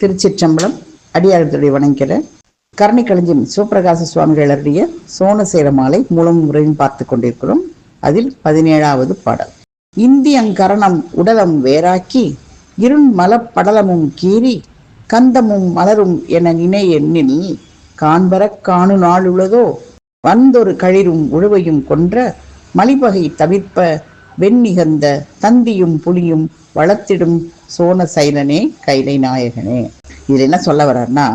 திருச்சிற்றம்பலம் அடியாரத்துடைய வணங்கிற கருணை களஞ்சியம் சிவபிரகாச சுவாமிகள் அருடைய சோனசேர மாலை மூலம் முறையும் பார்த்து கொண்டிருக்கிறோம். அதில் பதினேழாவது பாடல். இந்தியங்கரணம் உடலம் வேறாக்கி இருண் மலப்படலமும் கீறி கந்தமும் மலரும் என நினை எண்ணில் காண்பரக் காணு நாளுள்ளதோ வந்தொரு களிரும் உழுவையும் கொன்ற மலிபகை தவிர்ப்ப வெண்ணிகந்த தந்தியும் புலியும் வளர்த்திடும் சோன சைலனே கைலை நாயகனே. இதில் என்ன சொல்ல வர்றாருன்னா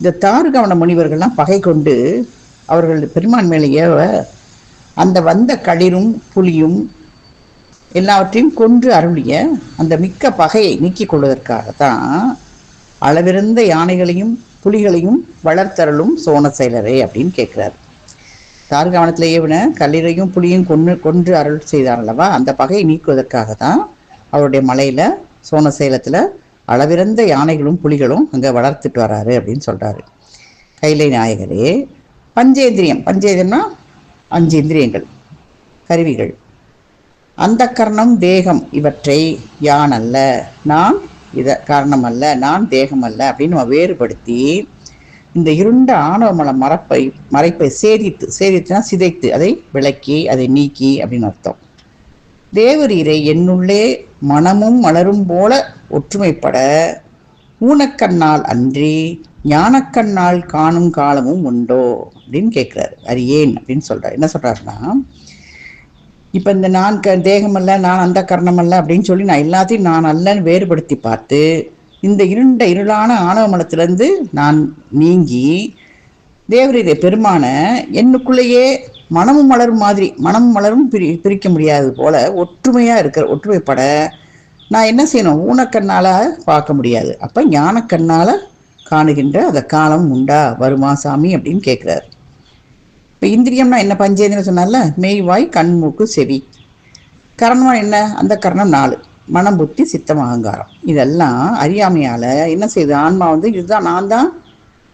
இந்த தாருகவன முனிவர்கள்லாம் பகை கொண்டு அவர்கள் பெருமான் மேலே ஏவ அந்த வந்த களிரும் புலியும் எல்லாவற்றையும் கொன்று அருளிய அந்த மிக்க பகையை நீக்கிக் கொள்வதற்காகத்தான் அளவிருந்த யானைகளையும் புலிகளையும் வளர்த்தருளும் சோன செயலரே அப்படின்னு கேட்குறாரு. சார்கவனத்தில் ஏவின கல்லீரையும் புலியும் கொன்று கொன்று அருள் செய்தார் அல்லவா அந்த பகையை நீக்குவதற்காக தான் அவருடைய மலையில் சோன சேலத்தில் அளவிறந்த யானைகளும் புலிகளும் அங்கே வளர்த்துட்டு வராரு அப்படின்னு சொல்கிறாரு கைலை நாயகரே பஞ்சேந்திரியம். பஞ்சேந்திரம்னா அஞ்சு இந்திரியங்கள் கருவிகள். அந்த கர்ணம் தேகம். இவற்றை யான் அல்ல நான் இத காரணம் அல்ல நான் தேகம் அல்ல அப்படின்னு நம்ம வேறுபடுத்தி இந்த இருண்ட ஆணவமல மரப்பை மறைப்பை சேதித்து சேதித்துனா சிதைத்து அதை விளக்கி அதை நீக்கி அப்படின்னு அர்த்தம். தேவரீரை என்னுள்ளே மனமும் மலரும் போல ஒற்றுமைப்பட ஊனக்கண்ணால் அன்றி ஞானக்கண்ணால் காணும் காலமும் உண்டோ அப்படின்னு கேட்குறாரு அது ஏன் அப்படின்னு சொல்கிறார் என்ன சொல்கிறாருன்னா இப்போ இந்த நான் க தேகமல்ல நான் அந்த கர்ணமல்ல அப்படின்னு சொல்லி நான் எல்லாத்தையும் நான் அல்லன்னு வேறுபடுத்தி பார்த்து இந்த இருண்ட இருளான ஆணவமலத்திலிருந்து நான் நீங்கி தேவரீரை பெருமான என்னுக்குள்ளேயே மனமும் மலரும் மாதிரி மனமும் மலரும் பிரி பிரிக்க முடியாது போல ஒற்றுமையாக இருக்கிற ஒற்றுமைப்பட நான் என்ன செய்யணும்? ஊனக்கண்ணால் பார்க்க முடியாது. அப்போ ஞானக்கண்ணால் காணுகின்ற அந்த காலம் உண்டா? வருமா சாமி அப்படின்னு கேட்குறாரு. இப்போ இந்திரியம்னா என்ன பஞ்சேந்திரம் சொன்னால மெய்வாய் கண் மூக்கு செவி. கரணம் என்ன? அந்த கரணம் நாலு. மனம் புத்தி சித்தம் அகங்காரம். இதெல்லாம் அறியாமையால் என்ன செய்யுது? ஆன்மா வந்து இதுதான் நான் தான்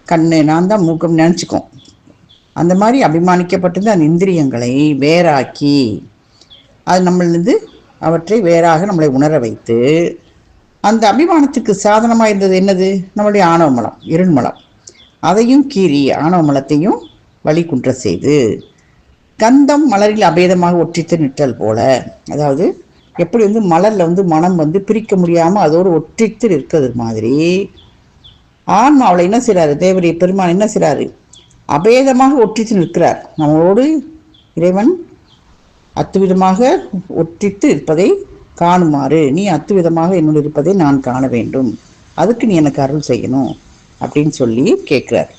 கண்ணு நான் தான் மூக்கம் நினச்சிக்கும். அந்த மாதிரி அபிமானிக்கப்பட்டிருந்த அந்த இந்திரியங்களை வேறாக்கி அது நம்மளிருந்து அவற்றை வேறாக நம்மளை உணர வைத்து அந்த அபிமானத்துக்கு சாதனமாக இருந்தது என்னது? நம்மளுடைய ஆணவ மலம் இருண்மலம் அதையும் கீறி ஆணவ மலத்தையும் வழிகுன்ற செய்து கந்தம் மலரில் அபேதமாக ஒற்றித்து நிற்றல் போல அதாவது எப்படி வந்து மலரில் வந்து மனம் வந்து பிரிக்க முடியாமல் அதோடு ஒற்றித்து இருக்கிறது மாதிரி. ஆன்மாவில் அவளை என்ன செய்கிறாரு தேவரிய பெருமான் என்ன செய்கிறாரு அபேதமாக ஒற்றித்து நிற்கிறார். நம்மளோடு இறைவன் அத்துவிதமாக ஒற்றித்து இருப்பதை காணுமாறு. நீ அத்துவிதமாக என்னோடு இருப்பதை நான் காண வேண்டும். அதுக்கு நீ எனக்கு அருள் செய்யணும் அப்படின்னு சொல்லி கேட்குறார்.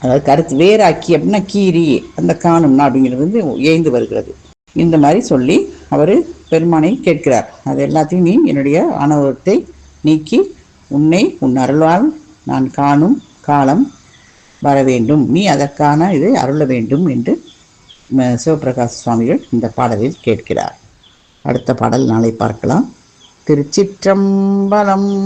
அதாவது கருத்து வேறாக்கி அப்படின்னா கீரி அந்த காணும்னா அப்படிங்கிறது வந்து ஏய்ந்து வருகிறது. இந்த மாதிரி சொல்லி அவர் பெருமானை கேட்கிறார். அது எல்லாத்தையும் நீ என்னுடைய ஆணவத்தை நீக்கி உன்னை உன் அருளால் நான் காணும் காலம் வர வேண்டும். நீ அதற்கான இதை அருள வேண்டும் என்று ம- சிவபிரகாச சுவாமிகள் இந்த பாடலில் கேட்கிறார். அடுத்த பாடல் நாளை பார்க்கலாம். திருச்சிற்றம்பலம்.